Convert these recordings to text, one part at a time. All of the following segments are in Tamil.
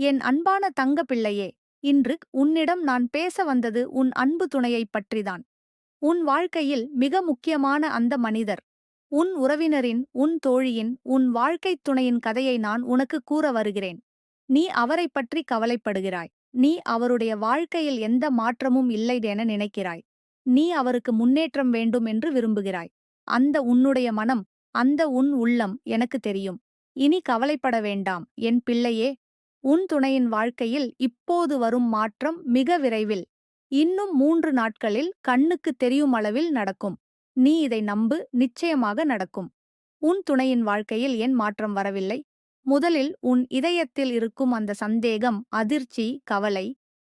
என் அன்பான தங்க பிள்ளையே இன்று உன்னிடம் நான் பேச வந்தது உன் அன்பு துணையைப் பற்றிதான். உன் வாழ்க்கையில் மிக முக்கியமான அந்த மனிதர். உன் உறவினரின் உன் தோழியின் உன் வாழ்க்கைத் துணையின் கதையை நான் உனக்கு கூற வருகிறேன். நீ அவரைப் பற்றி கவலைப்படுகிறாய். நீ அவருடைய வாழ்க்கையில் எந்த மாற்றமும் இல்லை என நினைக்கிறாய். நீ அவருக்கு முன்னேற்றம் வேண்டும் என்று விரும்புகிறாய். அந்த உன்னுடைய மனம் அந்த உன் உள்ளம் எனக்கு தெரியும். இனி கவலைப்பட வேண்டாம். என் பிள்ளையே உன் துணையின் வாழ்க்கையில் இப்போது வரும் மாற்றம் மிக விரைவில். இன்னும் மூன்று நாட்களில் கண்ணுக்கு தெரியும் அளவில் நடக்கும். நீ இதை நம்பு நிச்சயமாக நடக்கும். உன் துணையின் வாழ்க்கையில் ஏன் மாற்றம் வரவில்லை? முதலில் உன் இதயத்தில் இருக்கும் அந்த சந்தேகம் அதிர்ச்சி கவலை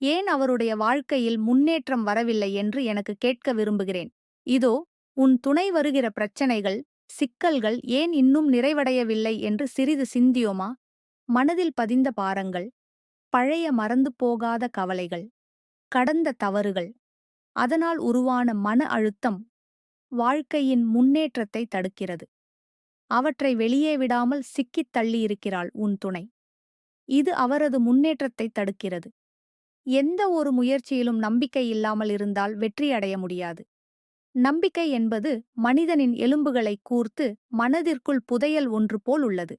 ஏன் அவருடைய வாழ்க்கையில் முன்னேற்றம் வரவில்லை என்று எனக்கு கேட்க விரும்புகிறேன். இதோ உன் துணை வருகிற பிரச்சனைகள் சிக்கல்கள் ஏன் இன்னும் நிறைவடையவில்லை என்று சிறிது சிந்தியோமா? மனதில் பதிந்த பாரங்கள் பழைய மறந்து போகாத கவலைகள் கடந்த தவறுகள் அதனால் உருவான மன அழுத்தம் வாழ்க்கையின் முன்னேற்றத்தை தடுக்கிறது. அவற்றை வெளியே விடாமல் சிக்கித் தள்ளியிருக்கிறாள் உன் துணை. இது அவரது முன்னேற்றத்தை தடுக்கிறது. எந்த ஒரு முயற்சியிலும் நம்பிக்கை இல்லாமல் இருந்தால் வெற்றியடைய முடியாது. நம்பிக்கை என்பது மனிதனின் எலும்புகளை கூர்த்து மனதிற்குள் புதையல் ஒன்று போல் உள்ளது.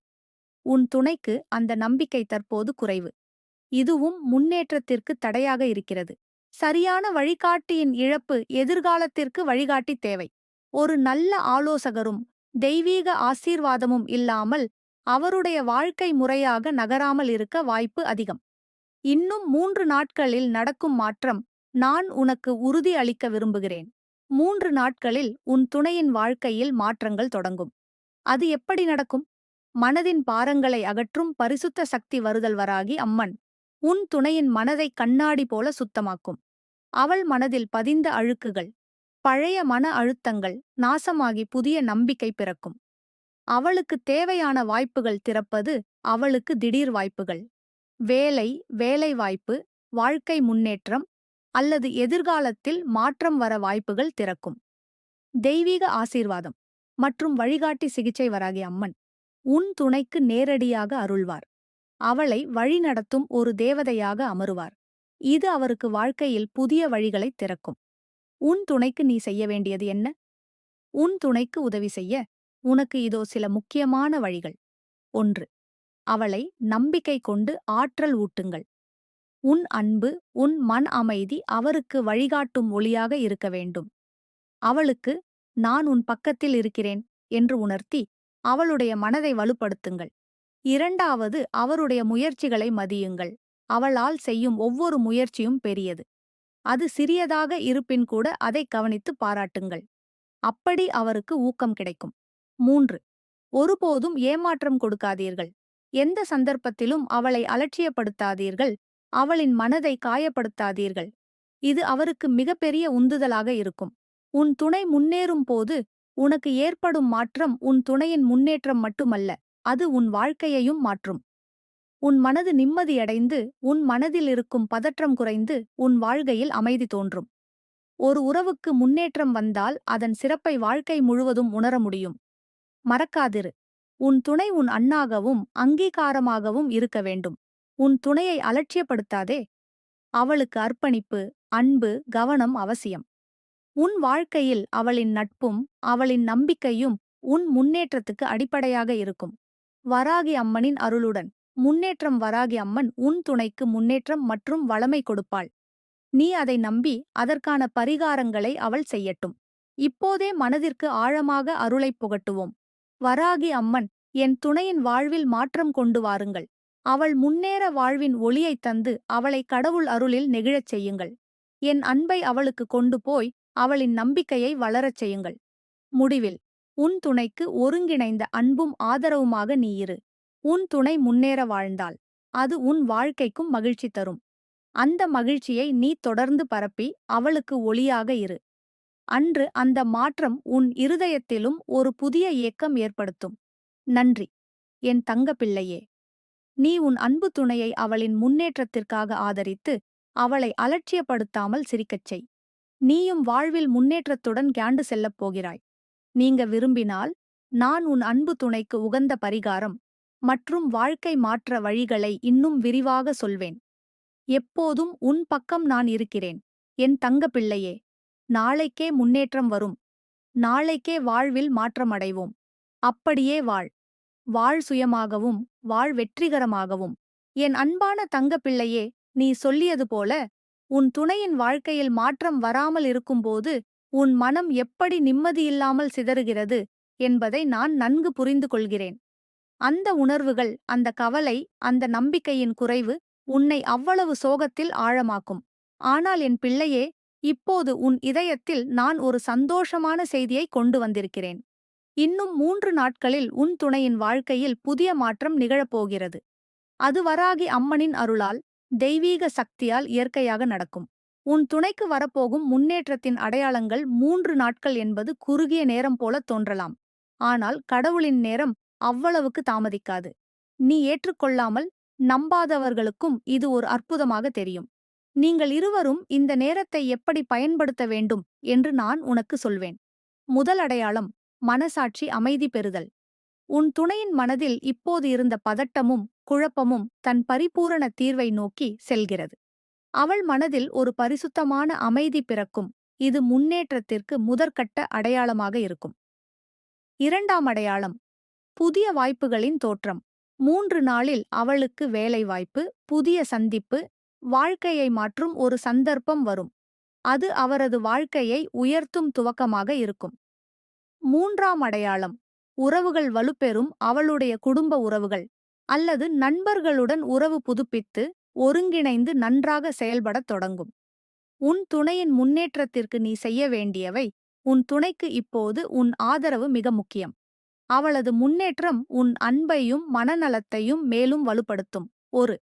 உன் துணைக்கு அந்த நம்பிக்கை தற்போது குறைவு. இதுவும் முன்னேற்றத்திற்கு தடையாக இருக்கிறது. சரியான வழிகாட்டியின் இழப்பு எதிர்காலத்திற்கு வழிகாட்டி தேவை. ஒரு நல்ல ஆலோசகரும் தெய்வீக ஆசீர்வாதமும் இல்லாமல் அவருடைய வாழ்க்கை முறையாக நகராமல் இருக்க வாய்ப்பு அதிகம். இன்னும் மூன்று நாட்களில் நடக்கும் மாற்றம் நான் உனக்கு உறுதி அளிக்க விரும்புகிறேன். மூன்று நாட்களில் உன் துணையின் வாழ்க்கையில் மாற்றங்கள் தொடங்கும். அது எப்படி நடக்கும்? மனதின் பாரங்களை அகற்றும் பரிசுத்த சக்தி வருதல் வராகி அம்மன். உன் துணையின் மனதை கண்ணாடி போல சுத்தமாக்கும். அவள் மனதில் பதிந்த அழுக்குகள் பழைய மன அழுத்தங்கள் நாசமாகி புதிய நம்பிக்கை பிறக்கும். அவளுக்கு தேவையான வாய்ப்புகள் திறப்பது அவளுக்கு திடீர் வாய்ப்புகள். வேலை வேலைவாய்ப்பு வாழ்க்கை முன்னேற்றம் அல்லது எதிர்காலத்தில் மாற்றம் வர வாய்ப்புகள் திறக்கும். தெய்வீக ஆசீர்வாதம் மற்றும் வழிகாட்டி சிகிச்சை வராகிய அம்மன். உன் துணைக்கு நேரடியாக அருள்வார். அவளை வழிநடத்தும் ஒரு தேவதையாக அமருவார். இது அவருக்கு வாழ்க்கையில் புதிய வழிகளைத் திறக்கும். உன் துணைக்கு நீ செய்ய வேண்டியது என்ன? உன் துணைக்கு உதவி செய்ய உனக்கு இதோ சில முக்கியமான வழிகள். ஒன்று அவளை நம்பிக்கை கொண்டு ஆற்றல் ஊட்டுங்கள். உன் அன்பு உன் மன் அமைதி அவருக்கு வழிகாட்டும் ஒளியாக இருக்க வேண்டும். அவளுக்கு நான் உன் பக்கத்தில் இருக்கிறேன் என்று உணர்த்தி அவளுடைய மனதை வலுப்படுத்துங்கள். இரண்டாவது அவருடைய முயற்சிகளை மதியுங்கள். அவளால் செய்யும் ஒவ்வொரு முயற்சியும் பெரியது. அது சிறியதாக இருப்பின் கூட அதை கவனித்து பாராட்டுங்கள். அப்படி அவருக்கு ஊக்கம் கிடைக்கும். மூன்று ஒருபோதும் ஏமாற்றம் கொடுக்காதீர்கள். எந்த சந்தர்ப்பத்திலும் அவளை அலட்சியப்படுத்தாதீர்கள். அவளின் மனதை காயப்படுத்தாதீர்கள். இது அவருக்கு மிகப்பெரிய உந்துதலாக இருக்கும். உன் துணை முன்னேறும் போது உனக்கு ஏற்படும் மாற்றம் உன் துணையின் முன்னேற்றம் மட்டுமல்ல அது உன் வாழ்க்கையையும் மாற்றும். உன் மனது நிம்மதியடைந்து உன் மனதில் இருக்கும் பதற்றம் குறைந்து உன் வாழ்கையில் அமைதி தோன்றும். ஒரு உறவுக்கு முன்னேற்றம் வந்தால் அதன் சிறப்பை வாழ்க்கை முழுவதும் உணர முடியும். மறக்காதிரு. உன் துணை உன் அண்ணாகவும் அங்கீகாரமாகவும் இருக்க வேண்டும். உன் துணையை அலட்சியப்படுத்தாதே. அவளுக்கு அர்ப்பணிப்பு அன்பு கவனம் அவசியம். உன் வாழ்க்கையில் அவளின் நட்பும் அவளின் நம்பிக்கையும் உன் முன்னேற்றத்துக்கு அடிப்படையாக இருக்கும். வராகி அம்மனின் அருளுடன் முன்னேற்றம் வராகி அம்மன் உன் துணைக்கு முன்னேற்றம் மற்றும் வளமை கொடுப்பாள். நீ அதை நம்பி அதற்கான பரிகாரங்களை அவள் செய்யட்டும். இப்போதே மனதிற்கு ஆழமாக அருளைப் புகட்டுவோம். வராகி அம்மன் என் துணையின் வாழ்வில் மாற்றம் கொண்டு வாருங்கள். அவள் முன்னேற வாழ்வின் ஒளியைத் தந்து அவளை கடவுள் அருளில் நெகிழச் செய்யுங்கள். என் அன்பை அவளுக்கு கொண்டு போய் அவளின் நம்பிக்கையை வளரச் செய்யுங்கள். முடிவில் உன் துணைக்கு ஒருங்கிணைந்த அன்பும் ஆதரவுமாக நீ இரு. உன் துணை முன்னேற வாழ்ந்தால் அது உன் வாழ்க்கைக்கும் மகிழ்ச்சி தரும். அந்த மகிழ்ச்சியை நீ தொடர்ந்து பரப்பி அவளுக்கு ஒளியாக இரு. அன்று அந்த மாற்றம் உன் இருதயத்திலும் ஒரு புதிய இயக்கம் ஏற்படுத்தும். நன்றி. என் தங்க பிள்ளையே நீ உன் அன்பு துணையை அவளின் முன்னேற்றத்திற்காக ஆதரித்து அவளை அலட்சியப்படுத்தாமல் சிரிக்கச் செய். நீயும் வாழ்வில் முன்னேற்றத்துடன் கேண்டு செல்லப் போகிறாய். நீங்க விரும்பினால் நான் உன் அன்பு துணைக்கு உகந்த பரிகாரம் மற்றும் வாழ்க்கை மாற்ற வழிகளை இன்னும் விரிவாக சொல்வேன். எப்போதும் உன் பக்கம் நான் இருக்கிறேன். என் தங்க பிள்ளையே நாளைக்கே முன்னேற்றம் வரும். நாளைக்கே வாழ்வில் மாற்றமடைவோம். அப்படியே வாழ். வாழ் சுயமாகவும் வாழ் வெற்றிகரமாகவும். என் அன்பான தங்க பிள்ளையே நீ சொல்லியது போல உன் துணையின் வாழ்க்கையில் மாற்றம் வராமல் இருக்கும்போது உன் மனம் எப்படி நிம்மதியில்லாமல் சிதறுகிறது என்பதை நான் நன்கு புரிந்து கொள்கிறேன். அந்த உணர்வுகள் அந்த கவலை அந்த நம்பிக்கையின் குறைவு உன்னை அவ்வளவு சோகத்தில் ஆழமாக்கும். ஆனால் என் பிள்ளையே இப்போது உன் இதயத்தில் நான் ஒரு சந்தோஷமான செய்தியை கொண்டு வந்திருக்கிறேன். இன்னும் மூன்று நாட்களில் உன் துணையின் வாழ்க்கையில் புதிய மாற்றம் நிகழப்போகிறது அது வராகி அம்மனின் அருளால் தெய்வீக சக்தியால் இயற்கையாக நடக்கும். உன் துணைக்கு வரப்போகும் முன்னேற்றத்தின் அடையாளங்கள் மூன்று நாட்கள் என்பது குறுகிய நேரம் போல தோன்றலாம். ஆனால் கடவுளின் நேரம் அவ்வளவுக்கு தாமதிக்காது. நீ ஏற்றுக்கொள்ளாமல் நம்பாதவர்களுக்கும் இது ஒரு அற்புதமாக தெரியும். நீங்கள் இருவரும் இந்த நேரத்தை எப்படி பயன்படுத்த வேண்டும் என்று நான் உனக்கு சொல்வேன். முதல் அடையாளம் மனசாட்சி அமைதி பெறுதல். உன் துணையின் மனதில் இப்போது இருந்த பதட்டமும் குழப்பமும் தன் பரிபூரண தீர்வை நோக்கி செல்கிறது. அவள் மனதில் ஒரு பரிசுத்தமான அமைதி பிறக்கும். இது முன்னேற்றத்திற்கு முதற்கட்ட அடையாளமாக இருக்கும். இரண்டாம் அடையாளம். புதிய வாய்ப்புகளின் தோற்றம். மூன்று நாளில் அவளுக்கு வேலை வாய்ப்பு புதிய சந்திப்பு வாழ்க்கையை மாற்றும் ஒரு சந்தர்ப்பம் வரும். அது அவரது வாழ்க்கையை உயர்த்தும் துவக்கமாக இருக்கும். மூன்றாம் அடையாளம். உறவுகள் வலுப்பெறும் அவளுடைய குடும்ப உறவுகள். அல்லது நண்பர்களுடன் உறவு புதுப்பித்து ஒருங்கிணைந்து நன்றாக செயல்படத் தொடங்கும். உன் துணையின் முன்னேற்றத்திற்கு நீ செய்ய வேண்டியவை உன் துணைக்கு இப்போது உன் ஆதரவு மிக முக்கியம். அவளது முன்னேற்றம் உன் அன்பையும் மனநலத்தையும் மேலும் வலுப்படுத்தும். ஒரு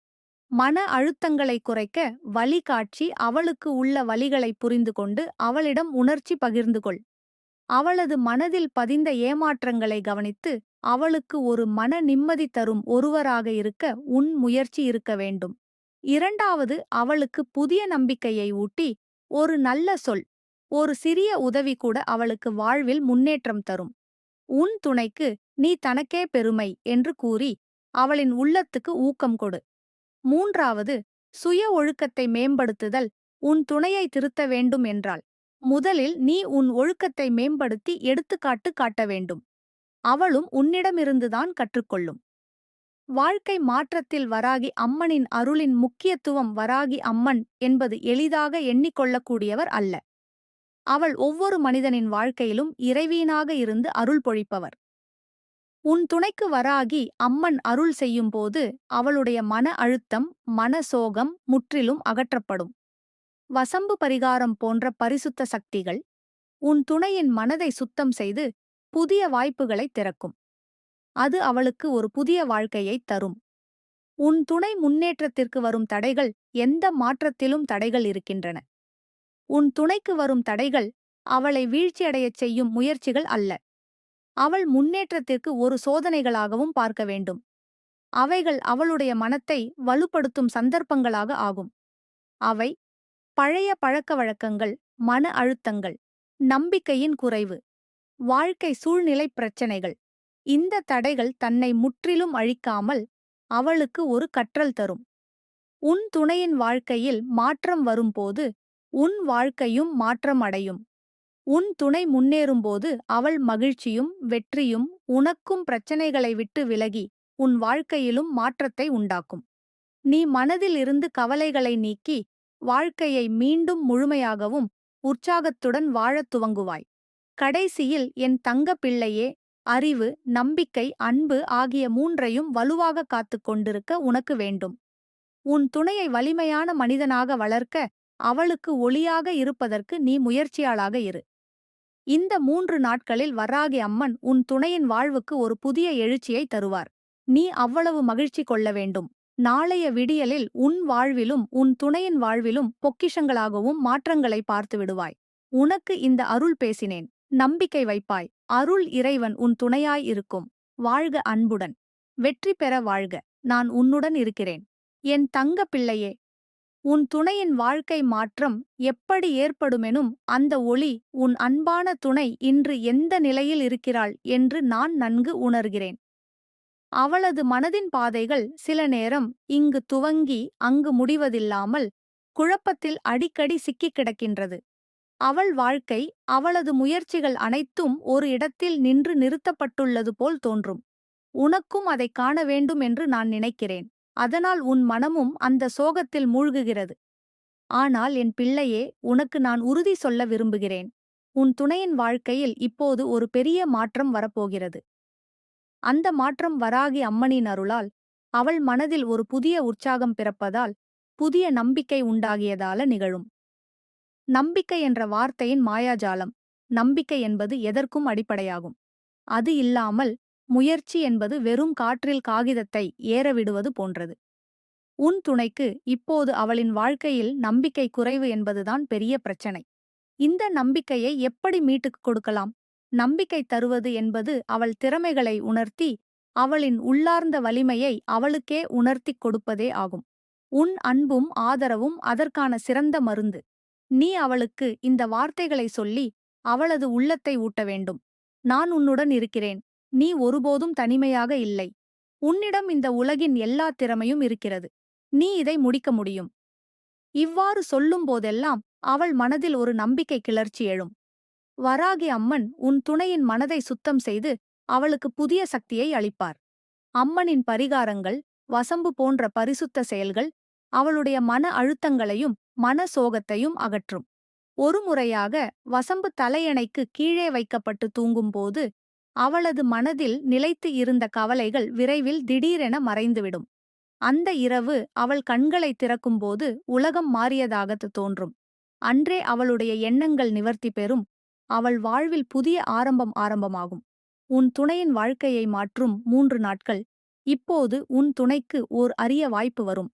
மன அழுத்தங்களை குறைக்க வழிகாட்சி அவளுக்கு உள்ள வழிகளை புரிந்து கொண்டு அவளிடம் உணர்ச்சி பகிர்ந்து கொள் அவளது மனதில் பதிந்த ஏமாற்றங்களை கவனித்து அவளுக்கு ஒரு மன நிம்மதி தரும் ஒருவராக இருக்க உன் முயற்சி இருக்க வேண்டும். இரண்டாவது அவளுக்கு புதிய நம்பிக்கையை ஊட்டி ஒரு நல்ல சொல் ஒரு சிறிய உதவி கூட அவளுக்கு வாழ்வில் முன்னேற்றம் தரும். உன் துணைக்கு நீ தனக்கே பெருமை என்று கூறி அவளின் உள்ளத்துக்கு ஊக்கம் கொடு. மூன்றாவது சுய ஒழுக்கத்தை மேம்படுத்துதல் உன் துணையை திருத்த வேண்டும் என்றாள். முதலில் நீ உன் ஒழுக்கத்தை மேம்படுத்தி எடுத்துக்காட்டு காட்ட வேண்டும். அவளும் உன்னிடமிருந்துதான் கற்றுக்கொள்ளும். வாழ்க்கை மாற்றத்தில் வராகி அம்மனின் அருளின் முக்கியத்துவம் வராகி அம்மன் என்பது எளிதாக எண்ணிக்கொள்ளக்கூடியவர் அல்ல. அவள் ஒவ்வொரு மனிதனின் வாழ்க்கையிலும் இறைவீனாக இருந்து அருள் பொழிப்பவர். உன் துணைக்கு வராகி அம்மன் அருள் செய்யும்போது அவளுடைய மன அழுத்தம் மன சோகம் முற்றிலும் அகற்றப்படும். வசம்பு பரிகாரம் போன்ற பரிசுத்த சக்திகள் உன் துணையின் மனதை சுத்தம் செய்து புதிய வாய்ப்புகளை திறக்கும். அது அவளுக்கு ஒரு புதிய வாழ்க்கையை தரும். உன் துணை முன்னேற்றத்திற்கு வரும் தடைகள் எந்த மாற்றத்திலும் தடைகள் இருக்கின்றன. உன் துணைக்கு வரும் தடைகள் அவளை வீழ்ச்சியடையச் செய்யும் முயற்சிகள் அல்ல. அவள் முன்னேற்றத்திற்கு ஒரு சோதனைகளாகவும் பார்க்க வேண்டும். அவைகள் அவளுடைய மனத்தை வலுப்படுத்தும் சந்தர்ப்பங்களாக ஆகும். அவை பழைய பழக்க வழக்கங்கள் மன அழுத்தங்கள் நம்பிக்கையின் குறைவு வாழ்க்கை சூழ்நிலை பிரச்சனைகள். இந்த தடைகள் தன்னை முற்றிலும் அழிக்காமல் அவளுக்கு ஒரு கற்றல் தரும். உன் துணையின் வாழ்க்கையில் மாற்றம் வரும்போது உன் வாழ்க்கையும் மாற்றம் அடையும். உன் துணை முன்னேறும்போது அவள் மகிழ்ச்சியும் வெற்றியும் உனக்கும் பிரச்சனைகளை விட்டு விலகி உன் வாழ்க்கையிலும் மாற்றத்தை உண்டாக்கும். நீ மனதில் இருந்து கவலைகளை நீக்கி வாழ்க்கையை மீண்டும் முழுமையாகவும் உற்சாகத்துடன் வாழத் துவங்குவாய். கடைசியில் என் தங்க பிள்ளையே அறிவு நம்பிக்கை அன்பு ஆகிய மூன்றையும் வலுவாக காத்துக் கொண்டிருக்க உனக்கு வேண்டும். உன் துணையை வலிமையான மனிதனாக வளர்க்க அவளுக்கு ஒளியாக இருப்பதற்கு நீ முயற்சியாளாக இரு. இந்த மூன்று நாட்களில் வராகி அம்மன் உன் துணையின் வாழ்வுக்கு ஒரு புதிய எழுச்சியை தருவார். நீ அவ்வளவு மகிழ்ச்சி கொள்ள வேண்டும். நாளைய விடியலில் உன் வாழ்விலும் உன் துணையின் வாழ்விலும் பொக்கிஷங்களாகவும் மாற்றங்களை பார்த்து விடுவாய். உனக்கு இந்த அருள் பேசினேன். நம்பிக்கை வைப்பாய். அருள் இறைவன் உன் துணையாய் இருக்கும். வாழ்க அன்புடன். வெற்றி பெற வாழ்க. நான் உன்னுடன் இருக்கிறேன். என் தங்க பிள்ளையே உன் துணையின் வாழ்க்கை மாற்றம் எப்படி ஏற்படுமெனும் அந்த ஒளி உன் அன்பான துணை இன்று எந்த நிலையில் இருக்கிறாள் என்று நான் நன்கு உணர்கிறேன். அவளது மனதின் பாதைகள் சில நேரம் இங்கு துவங்கி அங்கு முடிவதில்லாமல் குழப்பத்தில் அடிக்கடி சிக்கிக் கிடக்கின்றது. அவள் வாழ்க்கை அவளது முயற்சிகள் அனைத்தும் ஒரு இடத்தில் நின்று நிறுத்தப்பட்டுள்ளது போல் தோன்றும். உனக்கும் அதைக் காண வேண்டும் என்று நான் நினைக்கிறேன். அதனால் உன் மனமும் அந்த சோகத்தில் மூழ்குகிறது. ஆனால் என் பிள்ளையே உனக்கு நான் உறுதி சொல்ல விரும்புகிறேன். உன் துணையின் வாழ்க்கையில் இப்போது ஒரு பெரிய மாற்றம் வரப்போகிறது. அந்த மாற்றம் வராகி அம்மனின் அருளால் அவள் மனதில் ஒரு புதிய உற்சாகம் பிறப்பதால் புதிய நம்பிக்கை உண்டாகியதால நிகழும். நம்பிக்கை என்ற வார்த்தையின் மாயாஜாலம் நம்பிக்கை என்பது எதற்கும் அடிப்படையாகும். அது இல்லாமல் முயற்சி என்பது வெறும் காற்றில் காகிதத்தை ஏறவிடுவது போன்றது. உன் துணைக்கு இப்போது அவளின் வாழ்க்கையில் நம்பிக்கை குறைவு என்பதுதான் பெரிய பிரச்சனை. இந்த நம்பிக்கையை எப்படி மீட்டுக் கொடுக்கலாம்? நம்பிக்கை தருவது என்பது அவள் திறமைகளை உணர்த்தி அவளின் உள்ளார்ந்த வலிமையை அவளுக்கே உணர்த்திக் கொடுப்பதே ஆகும். உன் அன்பும் ஆதரவும் அதற்கான சிறந்த மருந்து. நீ அவளுக்கு இந்த வார்த்தைகளை சொல்லி அவளது உள்ளத்தை ஊட்ட வேண்டும். நான் உன்னுடன் இருக்கிறேன். நீ ஒருபோதும் தனிமையாக இல்லை. உன்னிடம் இந்த உலகின் எல்லா திறமையும் இருக்கிறது. நீ இதை முடிக்க முடியும். இவ்வாறு சொல்லும் போதெல்லாம் அவள் மனதில் ஒரு நம்பிக்கை கிளர்ச்சி எழும். வராகி அம்மன் உன் துணையின் மனதை சுத்தம் செய்து அவளுக்கு புதிய சக்தியை அளிப்பார். அம்மனின் பரிகாரங்கள் வசம்பு போன்ற பரிசுத்த செயல்கள் அவளுடைய மன அழுத்தங்களையும் மன சோகத்தையும் அகற்றும். ஒரு முறையாக வசம்பு தலையணைக்கு கீழே வைக்கப்பட்டு தூங்கும்போது அவளது மனதில் நிலைத்து இருந்த கவலைகள் விரைவில் திடீரென மறைந்துவிடும். அந்த இரவு அவள் கண்களை திறக்கும்போது உலகம் மாறியதாகத் தோன்றும். அன்றே அவளுடைய எண்ணங்கள் நிவர்த்தி பெறும். அவள் வாழ்வில் புதிய ஆரம்பம் ஆரம்பமாகும். உன் துணையின் வாழ்க்கையை மாற்றும் மூன்று நாட்கள். இப்போது உன் துணைக்கு ஓர் அரிய வாய்ப்பு வரும்.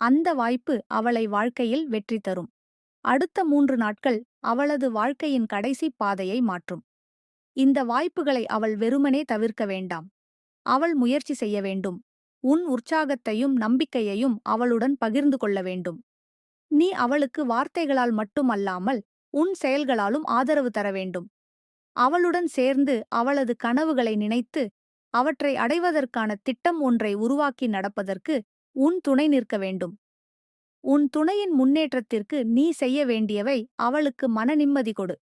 அந்த வாய்ப்பு அவளை வாழ்க்கையில் வெற்றி தரும். அடுத்த மூன்று நாட்கள் அவளது வாழ்க்கையின் கடைசி பாதையை மாற்றும். இந்த வாய்ப்புகளை அவள் வெறுமனே தவிர்க்க வேண்டாம். அவள் முயற்சி செய்ய வேண்டும். உன் உற்சாகத்தையும் நம்பிக்கையையும் அவளுடன் பகிர்ந்து கொள்ள வேண்டும். நீ அவளுக்கு வார்த்தைகளால் மட்டுமல்லாமல் உன் செயல்களாலும் ஆதரவு தர வேண்டும். அவளுடன் சேர்ந்து அவளது கனவுகளை நினைத்து அவற்றை அடைவதற்கான திட்டம் ஒன்றை உருவாக்கி நடப்பதற்கு உன் துணை நிற்க வேண்டும். உன் துணையின் முன்னேற்றத்திற்கு நீ செய்ய வேண்டியவை அவளுக்கு மன நிம்மதி கொடு.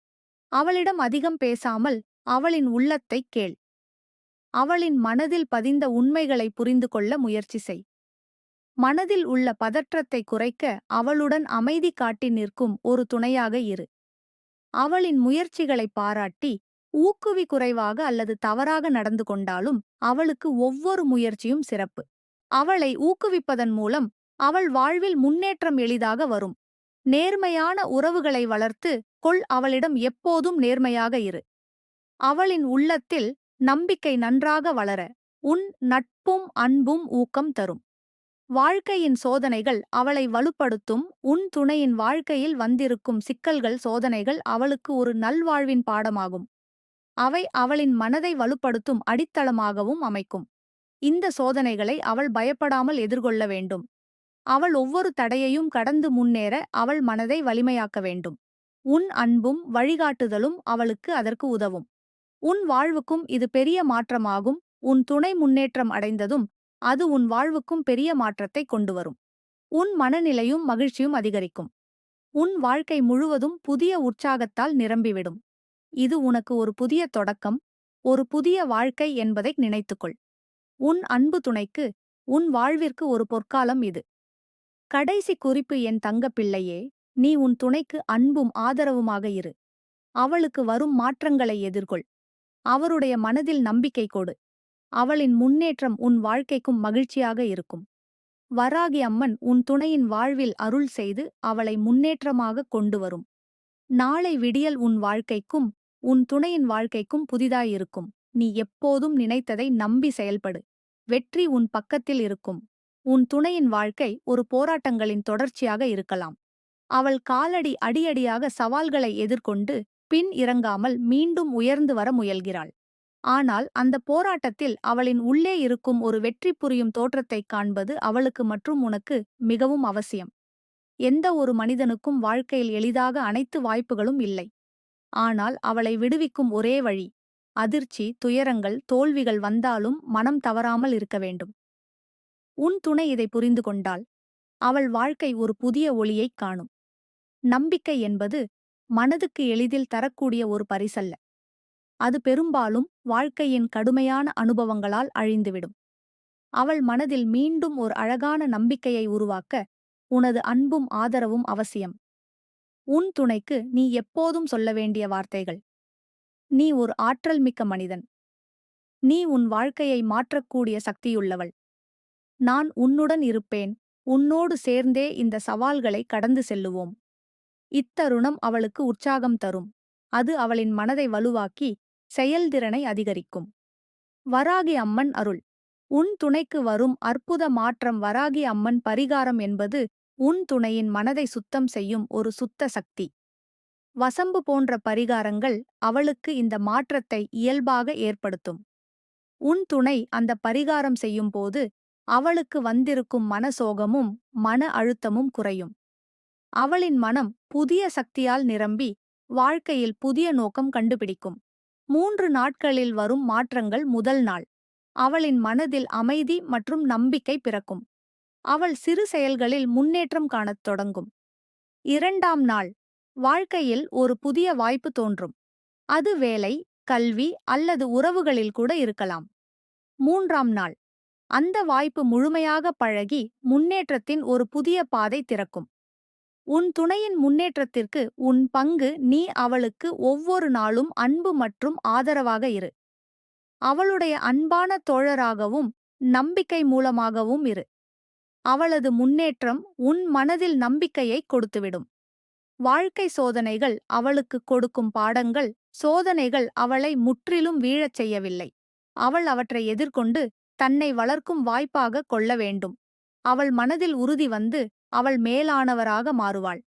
அவளிடம் அதிகம் பேசாமல் அவளின் உள்ளத்தைக் கேள். அவளின் மனதில் பதிந்த உண்மைகளை புரிந்து கொள்ள முயற்சி செய். மனதில் உள்ள பதற்றத்தை குறைக்க அவளுடன் அமைதி காட்டி நிற்கும் ஒரு துணையாக இரு. அவளின் முயற்சிகளை பாராட்டி ஊக்குவி குறைவாக அல்லது தவறாக நடந்து கொண்டாலும் அவளுக்கு ஒவ்வொரு முயற்சியும் சிறப்பு. அவளை ஊக்குவிப்பதன் மூலம் அவள் வாழ்வில் முன்னேற்றம் எளிதாக வரும். நேர்மையான உறவுகளை வளர்த்து கொள் அவளிடம் எப்போதும் நேர்மையாக இரு. அவளின் உள்ளத்தில் நம்பிக்கை நன்றாக வளர உன் நட்பும் அன்பும் ஊக்கம் தரும். வாழ்க்கையின் சோதனைகள் அவளை வலுப்படுத்தும் உன் துணையின் வாழ்க்கையில் வந்திருக்கும் சிக்கல்கள் சோதனைகள் அவளுக்கு ஒரு நல்வாழ்வின் பாடமாகும். அவை அவளின் மனதை வலுப்படுத்தும் அடித்தளமாகவும் அமைக்கும். இந்த சோதனைகளை அவள் பயப்படாமல் எதிர்கொள்ள வேண்டும். அவள் ஒவ்வொரு தடையையும் கடந்து முன்னேற அவள் மனதை வலிமையாக்க வேண்டும். உன் அன்பும் வழிகாட்டுதலும் அவளுக்கு அதற்கு உதவும். உன் வாழ்வுக்கும் இது பெரிய மாற்றமாகும். உன் துணை முன்னேற்றம் அடைந்ததும் அது உன் வாழ்வுக்கும் பெரிய மாற்றத்தை கொண்டு வரும் உன் மனநிலையும் மகிழ்ச்சியும் அதிகரிக்கும். உன் வாழ்க்கை முழுவதும் புதிய உற்சாகத்தால் நிரம்பிவிடும். இது உனக்கு ஒரு புதிய தொடக்கம் ஒரு புதிய வாழ்க்கை என்பதை நினைத்துக்கொள். உன் அன்பு துணைக்கு உன் வாழ்விற்கு ஒரு பொற்காலம் இது. கடைசி குறிப்பு என் தங்கப்பிள்ளையே நீ உன் துணைக்கு அன்பும் ஆதரவுமாக இரு. அவளுக்கு வரும் மாற்றங்களை எதிர்கொள். அவருடைய மனதில் நம்பிக்கை கொடு. அவளின் முன்னேற்றம் உன் வாழ்க்கைக்கும் மகிழ்ச்சியாக இருக்கும். வராகி அம்மன் உன் துணையின் வாழ்வில் அருள் செய்து அவளை முன்னேற்றமாக கொண்டு வரும். நாளை விடியல் உன் வாழ்க்கைக்கும் உன் துணையின் வாழ்க்கைக்கும் புதிதாயிருக்கும் நீ எப்போதும் நினைத்ததை நம்பி செயல்படு. வெற்றி உன் பக்கத்தில் இருக்கும். உன் துணையின் வாழ்க்கை ஒரு போராட்டங்களின் தொடர்ச்சியாக இருக்கலாம். அவள் காலடி அடியடியாக சவால்களை எதிர்கொண்டு பின் இறங்காமல் மீண்டும் உயர்ந்து வர முயல்கிறாள். ஆனால் அந்த போராட்டத்தில் அவளின் உள்ளே இருக்கும் ஒரு வெற்றி புரியும் தோற்றத்தைக் காண்பது அவளுக்கு மற்றும் உனக்கு மிகவும் அவசியம். எந்த ஒரு மனிதனுக்கும் வாழ்க்கையில் எளிதாக அனைத்து வாய்ப்புகளும் இல்லை. ஆனால் அவளை விடுவிக்கும் ஒரே வழி அதிர்ச்சி துயரங்கள் தோல்விகள் வந்தாலும் மனம் தவறாமல் இருக்க வேண்டும். உன் துணை இதை புரிந்து கொண்டால் அவள் வாழ்க்கை ஒரு புதிய ஒளியைக் காணும். நம்பிக்கை என்பது மனதுக்கு எளிதில் தரக்கூடிய ஒரு பரிசல்ல. அது பெரும்பாலும் வாழ்க்கையின் கடுமையான அனுபவங்களால் அழிந்துவிடும். அவள் மனதில் மீண்டும் ஒரு அழகான நம்பிக்கையை உருவாக்க உனது அன்பும் ஆதரவும் அவசியம். உன் துணைக்கு நீ எப்போதும் சொல்ல வேண்டிய வார்த்தைகள். நீ ஒரு ஆற்றல் மிக்க மனிதன். நீ உன் வாழ்க்கையை மாற்றக்கூடிய சக்தியுள்ளவள். நான் உன்னுடன் இருப்பேன். உன்னோடு சேர்ந்தே இந்த சவால்களை கடந்து செல்லுவோம். இத்தருணம் அவளுக்கு உற்சாகம் தரும். அது அவளின் மனதை வலுவாக்கி செயல்திறனை அதிகரிக்கும். வராகி அம்மன் அருள். உன் துணைக்கு வரும் அற்புத மாற்றம் வராகி அம்மன் பரிகாரம் என்பது உன் துணையின் மனதை சுத்தம் செய்யும் ஒரு சுத்த சக்தி. வசம்பு போன்ற பரிகாரங்கள் அவளுக்கு இந்த மாற்றத்தை இயல்பாக ஏற்படுத்தும். உன் துணை அந்த பரிகாரம் செய்யும்போது அவளுக்கு வந்திருக்கும் மனசோகமும் மன அழுத்தமும் குறையும். அவளின் மனம் புதிய சக்தியால் நிரம்பி வாழ்க்கையில் புதிய நோக்கம் கண்டுபிடிக்கும். மூன்று நாட்களில் வரும் மாற்றங்கள் முதல் நாள். அவளின் மனதில் அமைதி மற்றும் நம்பிக்கை பிறக்கும். அவள் சிறு செயல்களில் முன்னேற்றம் காணத் தொடங்கும். இரண்டாம் நாள் வாழ்க்கையில் ஒரு புதிய வாய்ப்பு தோன்றும். அது வேலை கல்வி அல்லது உறவுகளில் கூட இருக்கலாம். மூன்றாம் நாள் அந்த வாய்ப்பு முழுமையாக பழகி முன்னேற்றத்தின் ஒரு புதிய பாதை திறக்கும். உன் துணையின் முன்னேற்றத்திற்கு உன் பங்கு நீ அவளுக்கு ஒவ்வொரு நாளும் அன்பு மற்றும் ஆதரவாக இரு. அவளுடைய அன்பான தோழராகவும் நம்பிக்கை மூலமாகவும் இரு. அவளது முன்னேற்றம் உன் மனதில் நம்பிக்கையை கொடுத்துவிடும். வாழ்க்கை சோதனைகள் அவளுக்கு கொடுக்கும் பாடங்கள் சோதனைகள் அவளை முற்றிலும் வீழச் செய்யவில்லை. அவள் அவற்றை எதிர்கொண்டு தன்னை வளர்க்கும் வாய்ப்பாக கொள்ள வேண்டும். அவள் மனதில் உறுதி வந்து அவள் மேலானவராக மாறுவாள்.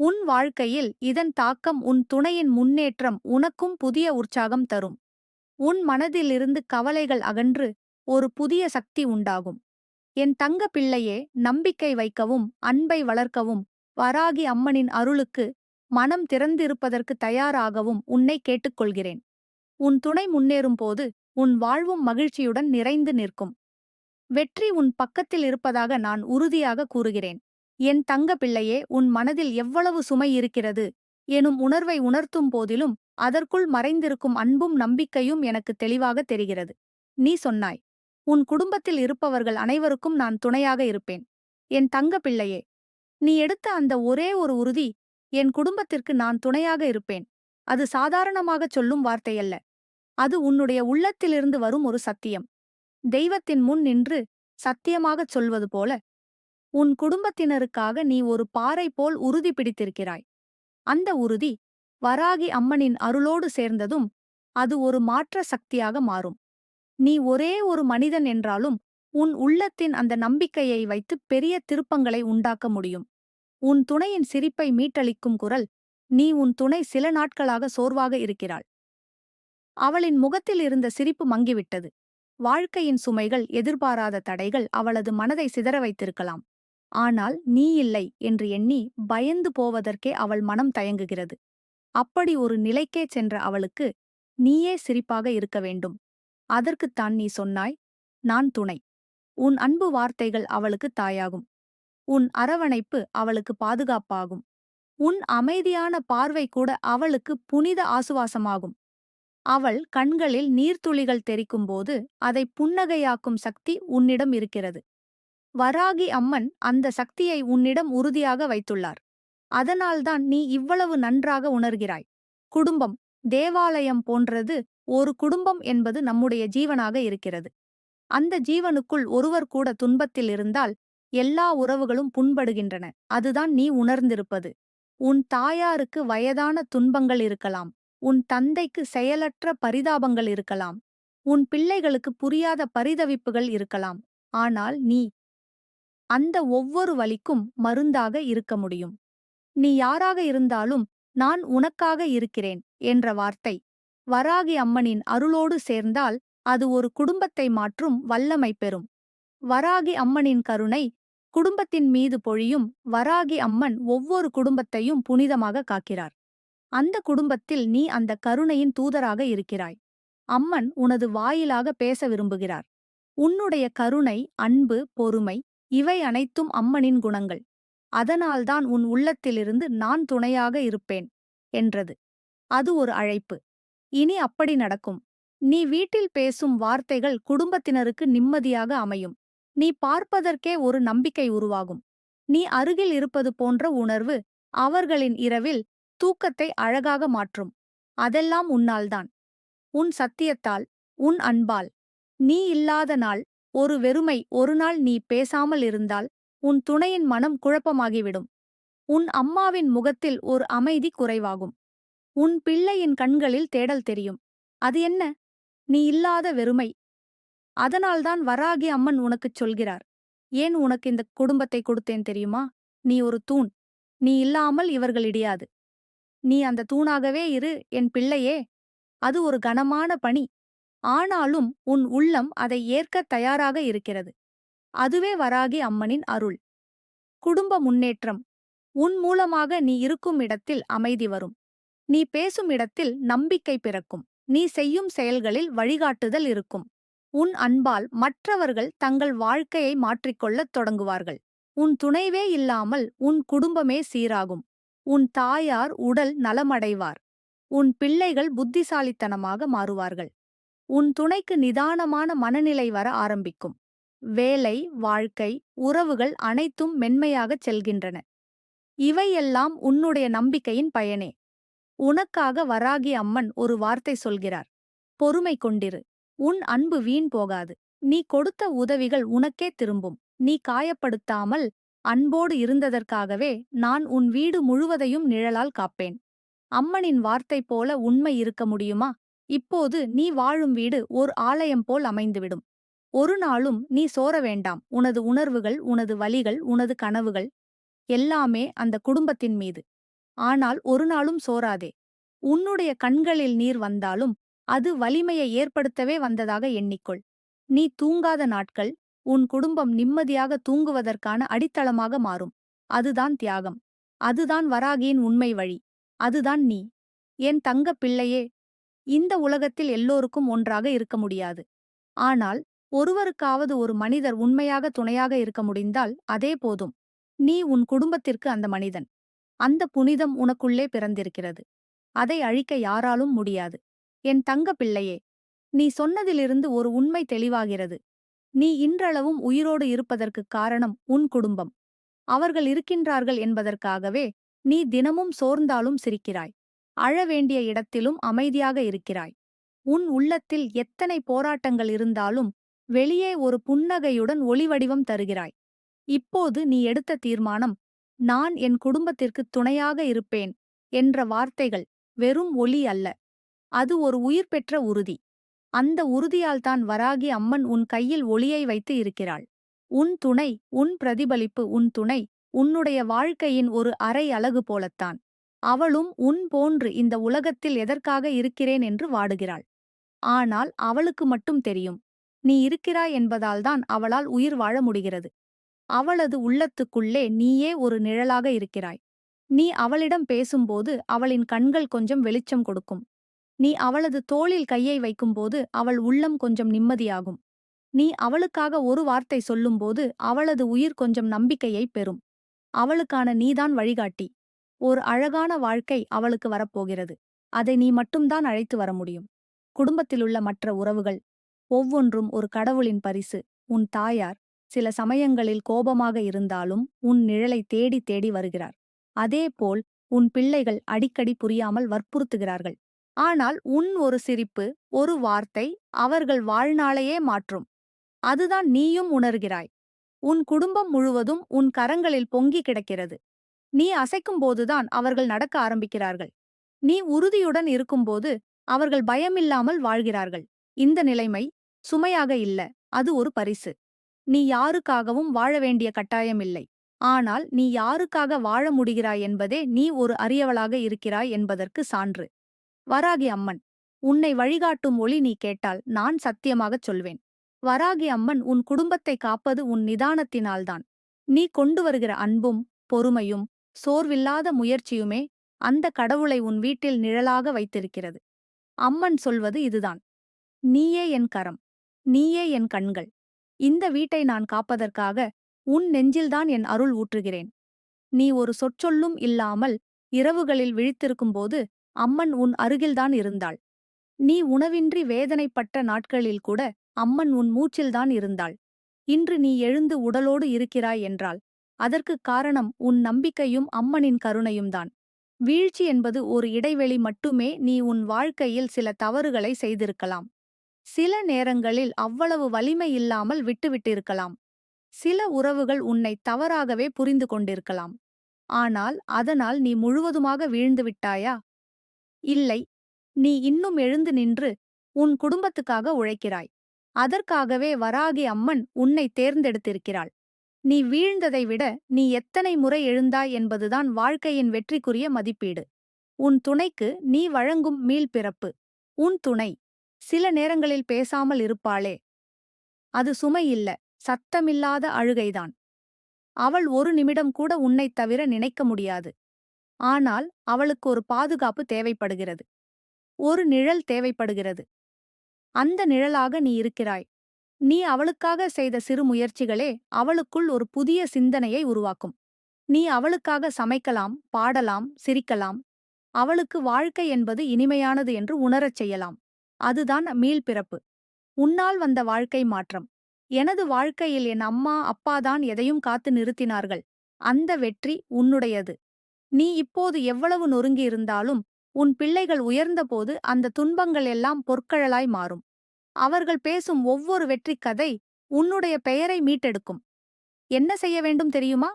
உன் வாழ்க்கையில் இதன் தாக்கம் உன் துணையின் முன்னேற்றம் உனக்கும் புதிய உற்சாகம் தரும். உன் மனதிலிருந்து கவலைகள் அகன்று ஒரு புதிய சக்தி உண்டாகும். என் தங்க பிள்ளையே நம்பிக்கை வைக்கவும் அன்பை வளர்க்கவும் வராகி அம்மனின் அருளுக்கு மனம் திறந்திருப்பதற்கு தயாராகவும் உன்னை கேட்டுக்கொள்கிறேன். உன் துணை முன்னேறும்போது உன் வாழ்வும் மகிழ்ச்சியுடன் நிறைந்து நிற்கும். வெற்றி உன் பக்கத்தில் இருப்பதாக நான் உறுதியாக கூறுகிறேன். என் தங்க பிள்ளையே உன் மனதில் எவ்வளவு சுமை இருக்கிறது? எனும் உணர்வை உணர்த்தும் போதிலும் அதற்குள் மறைந்திருக்கும் அன்பும் நம்பிக்கையும் எனக்கு தெளிவாக தெரிகிறது. நீ சொன்னாய் உன் குடும்பத்தில் இருப்பவர்கள் அனைவருக்கும் நான் துணையாக இருப்பேன். என் தங்க பிள்ளையே நீ எடுத்த அந்த ஒரே ஒரு உறுதி என் குடும்பத்திற்கு நான் துணையாக இருப்பேன். அது சாதாரணமாகச் சொல்லும் வார்த்தையல்ல. அது உன்னுடைய உள்ளத்திலிருந்து வரும் ஒரு சத்தியம். தெய்வத்தின் முன் நின்று சத்தியமாகச் சொல்வது போல உன் குடும்பத்தினருக்காக நீ ஒரு பாறை போல் உறுதி பிடித்திருக்கிறாய். அந்த உறுதி வராகி அம்மனின் அருளோடு சேர்ந்ததும் அது ஒரு மாற்ற சக்தியாக மாறும். நீ ஒரே ஒரு மனிதன் என்றாலும் உன் உள்ளத்தின் அந்த நம்பிக்கையை வைத்து பெரிய திருப்பங்களை உண்டாக்க முடியும். உன் துணையின் சிரிப்பை மீட்டளிக்கும் குரல் நீ உன் துணை சில நாட்களாக சோர்வாக இருக்கிறாள். அவளின் முகத்தில் இருந்த சிரிப்பு மங்கிவிட்டது. வாழ்க்கையின் சுமைகள் எதிர்பாராத தடைகள் அவளது மனதை சிதற வைத்திருக்கலாம். ஆனால் நீ இல்லை என்று எண்ணி பயந்து போவதற்கே அவள் மனம் தயங்குகிறது. அப்படி ஒரு நிலைக்கே சென்ற அவளுக்கு நீயே சிரிப்பாக இருக்க வேண்டும். அதற்குத்தான் நீ சொன்னாய் நான் துணை. உன் அன்பு வார்த்தைகள் அவளுக்கு தாயாகும். உன் அரவணைப்பு அவளுக்கு பாதுகாப்பாகும். உன் அமைதியான பார்வை கூட அவளுக்கு புனித ஆசுவாசமாகும். அவள் கண்களில் நீர்த்துளிகள் தெரிக்கும்போது அதை புன்னகையாக்கும் சக்தி உன்னிடம் இருக்கிறது. வராகி அம்மன் அந்த சக்தியை உன்னிடம் உறுதியாக வைத்துள்ளார். அதனால்தான் நீ இவ்வளவு நன்றாக உணர்கிறாய். குடும்பம் தேவாலயம் போன்றது ஒரு குடும்பம் என்பது நம்முடைய ஜீவனாக இருக்கிறது. அந்த ஜீவனுக்குள் ஒருவர் கூட துன்பத்தில் இருந்தால் எல்லா உறவுகளும் புண்படுகின்றன. அதுதான் நீ உணர்ந்திருப்பது. உன் தாயாருக்கு வயதான துன்பங்கள் இருக்கலாம். உன் தந்தைக்கு செயலற்ற பரிதாபங்கள் இருக்கலாம். உன் பிள்ளைகளுக்கு புரியாத பரிதவிப்புகள் இருக்கலாம். ஆனால் நீ அந்த ஒவ்வொரு வலிக்கும் மருந்தாக இருக்க முடியும். நீ யாராக இருந்தாலும் நான் உனக்காக இருக்கிறேன் என்ற வார்த்தை. வராகி அம்மனின் அருளோடு சேர்ந்தால் அது ஒரு குடும்பத்தை மாற்றும் வல்லமை பெறும். வராகி அம்மனின் கருணை குடும்பத்தின் மீது பொழியும் வராகி அம்மன் ஒவ்வொரு குடும்பத்தையும் புனிதமாக காக்கிறார். அந்த குடும்பத்தில் நீ அந்த கருணையின் தூதராக இருக்கிறாய். அம்மன் உனது வாயிலாக பேச விரும்புகிறார். உன்னுடைய கருணை அன்பு பொறுமை இவை அனைத்தும் அம்மனின் குணங்கள். அதனால்தான் உன் உள்ளத்திலிருந்து நான் துணையாக இருப்பேன் என்றது. அது ஒரு அழைப்பு. இனி அப்படி நடக்கும். நீ வீட்டில் பேசும் வார்த்தைகள் குடும்பத்தினருக்கு நிம்மதியாக அமையும். நீ பார்ப்பதற்கே ஒரு நம்பிக்கை உருவாகும். நீ அருகில் இருப்பது போன்ற உணர்வு அவர்களின் இரவில் தூக்கத்தை அழகாக மாற்றும். அதெல்லாம் உன்னால்தான் உன் சத்தியத்தால் உன் அன்பால். நீ இல்லாத நாள் ஒரு வெறுமை ஒரு நாள் நீ பேசாமல் இருந்தால் உன் துணையின் மனம் குழப்பமாகிவிடும். உன் அம்மாவின் முகத்தில் ஒரு அமைதி குறைவாகும். உன் பிள்ளையின் கண்களில் தேடல் தெரியும். அது என்ன? நீ இல்லாத வெறுமை. அதனால்தான் வராகி அம்மன் உனக்குச் சொல்கிறார். ஏன் உனக்கு இந்த குடும்பத்தை கொடுத்தேன் தெரியுமா? நீ ஒரு தூண். நீ இல்லாமல் இவர்கள் இடியாது. நீ அந்த தூணாகவே இரு என் பிள்ளையே. அது ஒரு கனமான பணி. ஆனாலும் உன் உள்ளம் அதை ஏற்கத் தயாராக இருக்கிறது. அதுவே வராகி அம்மனின் அருள். குடும்ப முன்னேற்றம். உன் மூலமாக நீ இருக்கும் இடத்தில் அமைதி வரும். நீ பேசும் இடத்தில் நம்பிக்கை பிறக்கும். நீ செய்யும் செயல்களில் வழிகாட்டுதல் இருக்கும். உன் அன்பால் மற்றவர்கள் தங்கள் வாழ்க்கையை மாற்றிக்கொள்ளத் தொடங்குவார்கள். உன் துணைவே இல்லாமல் உன் குடும்பமே சீராகும். உன் தாயார் உடல் நலமடைவார். உன் பிள்ளைகள் புத்திசாலித்தனமாக மாறுவார்கள். உன் துணைக்கு நிதானமான மனநிலை வர ஆரம்பிக்கும். வேலை வாழ்க்கை உறவுகள் அனைத்தும் மென்மையாகச் செல்கின்றன. இவையெல்லாம் உன்னுடைய நம்பிக்கையின் பயனே. உனக்காக வராகி அம்மன் ஒரு வார்த்தை சொல்கிறார். பொறுமை கொண்டிரு. உன் அன்பு வீண் போகாது. நீ கொடுத்த உதவிகள் உனக்கே திரும்பும். நீ காயப்படுத்தாமல் அன்போடு இருந்ததற்காகவே நான் உன் வீடு முழுவதையும் நிழலால் காப்பேன். அம்மனின் வார்த்தை போல உண்மை இருக்க முடியுமா? இப்போது நீ வாழும் வீடு ஓர் ஆலயம் போல் அமைந்துவிடும். ஒரு நாளும் நீ சோர வேண்டாம். உனது உணர்வுகள் உனது வலிகள் உனது கனவுகள் எல்லாமே அந்த குடும்பத்தின் மீது. ஆனால் ஒரு நாளும் சோராதே உன்னுடைய கண்களில் நீர் வந்தாலும் அது வலிமையை ஏற்படுத்தவே வந்ததாக எண்ணிக்கொள். நீ தூங்காத நாட்கள் உன் குடும்பம் நிம்மதியாக தூங்குவதற்கான அடித்தளமாக மாறும். அதுதான் தியாகம். அதுதான் வராகியின் உண்மை வழி. அதுதான் நீ. என் தங்க பிள்ளையே இந்த உலகத்தில் எல்லோருக்கும் ஒன்றாக இருக்க முடியாது. ஆனால் ஒருவருக்காவது ஒரு மனிதர் உண்மையாக துணையாக இருக்க முடிந்தால் அதே போதும். நீ உன் குடும்பத்திற்கு அந்த மனிதன். அந்த புனிதம் உனக்குள்ளே பிறந்திருக்கிறது. அதை அழிக்க யாராலும் முடியாது. என் தங்க பிள்ளையே நீ சொன்னதிலிருந்து ஒரு உண்மை தெளிவாகிறது. நீ இன்றளவும் உயிரோடு இருப்பதற்குக் காரணம் உன் குடும்பம். அவர்கள் இருக்கின்றார்கள் என்பதற்காகவே நீ தினமும் சோர்ந்தாலும் சிரிக்கிறாய். அழ வேண்டிய இடத்திலும் அமைதியாக இருக்கிறாய். உன் உள்ளத்தில் எத்தனை போராட்டங்கள் இருந்தாலும் வெளியே ஒரு புன்னகையுடன் ஒளிவடிவம் தருகிறாய். இப்போது நீ எடுத்த தீர்மானம் நான் என் குடும்பத்திற்கு துணையாக இருப்பேன் என்ற வார்த்தைகள் வெறும் ஒலி அல்ல. அது ஒரு உயிர் பெற்ற உறுதி. அந்த உறுதியால்தான் வராகி அம்மன் உன் கையில் ஒளியை வைத்து இருக்கிறாள். உன் துணை உன் பிரதிபலிப்பு உன் துணை உன்னுடைய வாழ்க்கையின் ஒரு அரை அழகு போலத்தான். அவளும் உன் போன்று இந்த உலகத்தில் எதற்காக இருக்கிறேன் என்று வாடுகிறாள். ஆனால் அவளுக்கு மட்டும் தெரியும். நீ இருக்கிறாய் என்பதால்தான் அவளால் உயிர் வாழ முடிகிறது. அவளது உள்ளத்துக்குள்ளே நீயே ஒரு நிழலாக இருக்கிறாய். நீ அவளிடம் பேசும்போது அவளின் கண்கள் கொஞ்சம் வெளிச்சம் கொடுக்கும். நீ அவளது தோளில் கையை வைக்கும்போது அவள் உள்ளம் கொஞ்சம் நிம்மதியாகும். நீ அவளுக்காக ஒரு வார்த்தை சொல்லும்போது அவளது உயிர் கொஞ்சம் நம்பிக்கையை பெறும். அவளுக்கான நீதான் வழிகாட்டி. ஒரு அழகான வாழ்க்கை அவளுக்கு வரப்போகிறது. அதை நீ மட்டும்தான் அழைத்து வர முடியும். குடும்பத்திலுள்ள மற்ற உறவுகள் ஒவ்வொன்றும் ஒரு கடவுளின் பரிசு. உன் தாயார் சில சமயங்களில் கோபமாக இருந்தாலும் உன் நிழலை தேடி தேடி வருகிறார். அதேபோல் உன் பிள்ளைகள் அடிக்கடி புரியாமல் வற்புறுத்துகிறார்கள். ஆனால் உன் ஒரு சிரிப்பு ஒரு வார்த்தை அவர்கள் வாழ்நாளையே மாற்றும். அதுதான் நீயும் உணர்கிறாய். உன் குடும்பம் முழுவதும் உன் கரங்களில் பொங்கி கிடக்கிறது. நீ அசைக்கும்போதுதான் அவர்கள் நடக்க ஆரம்பிக்கிறார்கள். நீ உறுதியுடன் இருக்கும்போது அவர்கள் பயமில்லாமல் வாழ்கிறார்கள். இந்த நிலைமை சுமையாக இல்ல. அது ஒரு பரிசு. நீ யாருக்காகவும் வாழ வேண்டிய கட்டாயமில்லை ஆனால் நீ யாருக்காக வாழ முடிகிறாய் என்பதே நீ ஒரு அரியவளாக இருக்கிறாய் என்பதற்கு சான்று. வராகி அம்மன் உன்னை வழிகாட்டும் ஒளி நீ கேட்டால் நான் சத்தியமாகச் சொல்வேன். வராகி அம்மன் உன் குடும்பத்தை காப்பது உன் நிதானத்தினால்தான். நீ கொண்டு வருகிற அன்பும் பொறுமையும் சோர்வில்லாத முயற்சியுமே அந்த கடவுளை உன் வீட்டில் நிழலாக வைத்திருக்கிறது. அம்மன் சொல்வது இதுதான். நீயே என் கரம். நீயே என் கண்கள். இந்த வீட்டை நான் காப்பதற்காக உன் நெஞ்சில்தான் என் அருள் ஊற்றுகிறேன். நீ ஒரு சொற்சொல்லும் இல்லாமல் இரவுகளில் விழித்திருக்கும்போது அம்மன் உன் அருகில்தான் இருந்தாள். நீ உணவின்றி வேதனைப்பட்ட நாட்களில் கூட அம்மன் உன் மூச்சில்தான் இருந்தாள். இன்று நீ எழுந்து உடலோடு இருக்கிறாய் என்றால் அதற்குக் காரணம் உன் நம்பிக்கையும் அம்மனின் கருணையும்தான். வீழ்ச்சி என்பது ஒரு இடைவெளி மட்டுமே நீ உன் வாழ்க்கையில் சில தவறுகளை செய்திருக்கலாம். சில நேரங்களில் அவ்வளவு வலிமை இல்லாமல் விட்டுவிட்டிருக்கலாம். சில உறவுகள் உன்னை தவறாகவே புரிந்து கொண்டிருக்கலாம். ஆனால் அதனால் நீ முழுவதுமாக வீழ்ந்து விட்டாயா? இல்லை. நீ இன்னும் எழுந்து நின்று உன் குடும்பத்துக்காக உழைக்கிறாய். அதற்காகவே வராகி அம்மன் உன்னை தேர்ந்தெடுத்திருக்கிறாள். நீ வீழ்ந்ததை விட நீ எத்தனை முறை எழுந்தாய் என்பதுதான் வாழ்க்கையின் வெற்றிக்குரிய மதிப்பீடு. உன் துணைக்கு நீ வழங்கும் மீள்பிறப்பு உன் துணை சில நேரங்களில் பேசாமல் இருப்பாளே. அது சுமையில்ல சத்தமில்லாத அழுகைதான். அவள் ஒரு நிமிடம் கூட உன்னைத் தவிர நினைக்க முடியாது. ஆனால் அவளுக்கு ஒரு பாதுகாப்பு தேவைப்படுகிறது. ஒரு நிழல் தேவைப்படுகிறது. அந்த நிழலாக நீ இருக்கிறாய். நீ அவளுக்காக செய்த சிறு முயற்சிகளே அவளுக்குள் ஒரு புதிய சிந்தனையை உருவாக்கும். நீ அவளுக்காக சமைக்கலாம் பாடலாம் சிரிக்கலாம். அவளுக்கு வாழ்க்கை என்பது இனிமையானது என்று உணரச் செய்யலாம். அதுதான் மீள்பிறப்பு உன்னால் வந்த வாழ்க்கை மாற்றம். எனது வாழ்க்கையில் என் அம்மா அப்பாதான் எதையும் காத்து நிறுத்தினார்கள். அந்த வெற்றி உன்னுடையது. நீ இப்போது எவ்வளவு நொறுங்கியிருந்தாலும் உன் பிள்ளைகள் உயர்ந்தபோது அந்த துன்பங்கள் எல்லாம் பொற்கழலாய் மாறும். அவர்கள் பேசும் ஒவ்வொரு வெற்றிக் கதை உன்னுடைய பெயரை மீட்டெடுக்கும். என்ன செய்ய வேண்டும் தெரியுமா?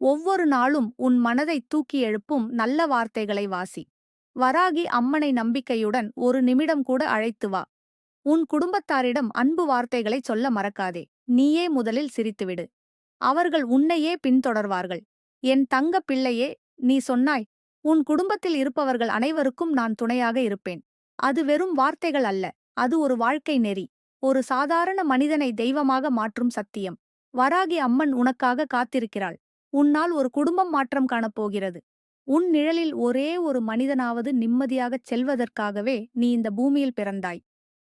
ஒவ்வொரு நாளும் உன் மனதை தூக்கி எழுப்பும் நல்ல வார்த்தைகளை வாசி. வராகி அம்மனை நம்பிக்கையுடன் ஒரு நிமிடம் கூட அழைத்து வா. உன் குடும்பத்தாரிடம் அன்பு வார்த்தைகளை சொல்ல மறக்காதே. நீயே முதலில் சிரித்துவிடு. அவர்கள் உன்னையே பின்தொடர்வார்கள். என் தங்க பிள்ளையே நீ சொன்னாய் உன் குடும்பத்தில் இருப்பவர்கள் அனைவருக்கும் நான் துணையாக இருப்பேன். அது வெறும் வார்த்தைகள் அல்ல. அது ஒரு வாழ்க்கை நெறி. ஒரு சாதாரண மனிதனை தெய்வமாக மாற்றும் சத்தியம். வராகி அம்மன் உனக்காக காத்திருக்கிறாள். உன்னால் ஒரு குடும்பம் மாற்றம் காணப்போகிறது. உன் நிழலில் ஒரே ஒரு மனிதனாவது நிம்மதியாகச் செல்வதற்காகவே நீ இந்த பூமியில் பிறந்தாய்.